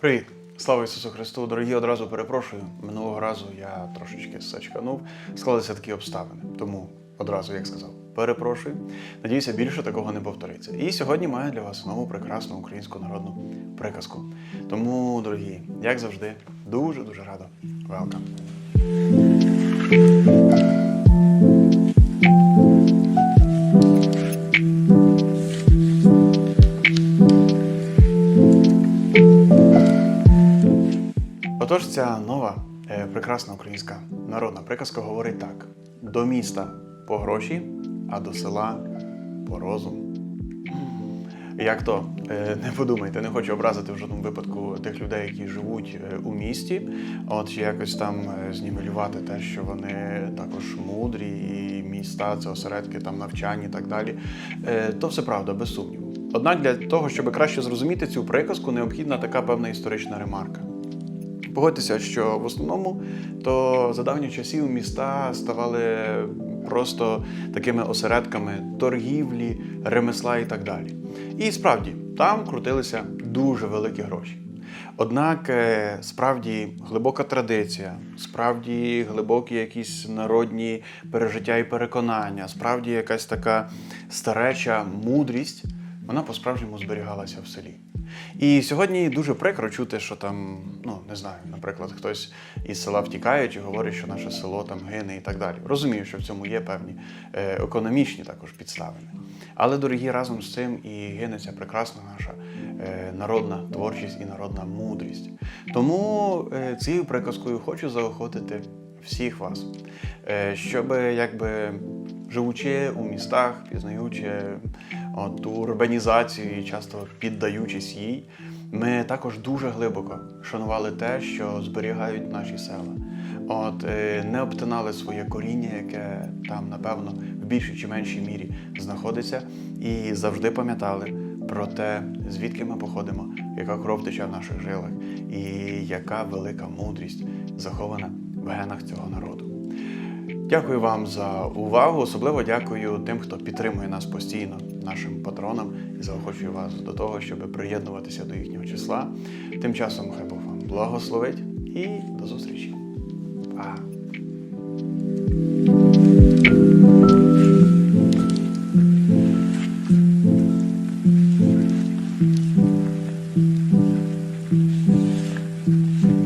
Привіт! Слава Ісусу Христу! Дорогі, одразу перепрошую. Минулого разу я трошечки сачканув. Склалися такі обставини. Тому одразу, як сказав, перепрошую. Надіюся, більше такого не повториться. І сьогодні маю для вас нову прекрасну українську народну приказку. Тому, дорогі, як завжди, дуже дуже радо. Велкам! Отож, ця нова е, прекрасна українська народна приказка говорить так: до міста по гроші, а до села по розум. Як то Е, не подумайте, не хочу образити в жодному випадку тих людей, які живуть е, у місті, от чи якось там знівелювати те, що вони також мудрі, і міста це осередки там навчання і так далі. То все правда, без сумніву. Однак для того, щоб краще зрозуміти цю приказку, необхідна така певна історична ремарка. Погодьтеся, що в основному то за давніх часів міста ставали просто такими осередками торгівлі, ремесла і так далі. І справді там крутилися дуже великі гроші. Однак е, справді глибока традиція, справді глибокі якісь народні пережиття і переконання, справді якась така стареча мудрість, вона по-справжньому зберігалася в селі. І сьогодні дуже прикро чути, що там, ну не знаю, наприклад, хтось із села втікає чи говорить, що наше село там гине і так далі. Розумію, що в цьому є певні е, економічні також підставини. Але, дорогі, разом з цим і гине ця прекрасна наша е, народна творчість і народна мудрість. Тому е, цією приказкою хочу заохотити всіх вас, щоб якби живучи у містах, пізнаючи от, ту урбанізацію часто піддаючись їй, ми також дуже глибоко шанували те, що зберігають наші села. От е, не обтинали своє коріння, яке там, напевно, в більшій чи меншій мірі знаходиться, і завжди пам'ятали про те, звідки ми походимо, яка кров тече в наших жилах, і яка велика мудрість захована в генах цього народу. Дякую вам за увагу. Особливо дякую тим, хто підтримує нас постійно, нашим патронам, і заохочую вас до того, щоб приєднуватися до їхнього числа. Тим часом хай Бог вам благословить і до зустрічі. Па!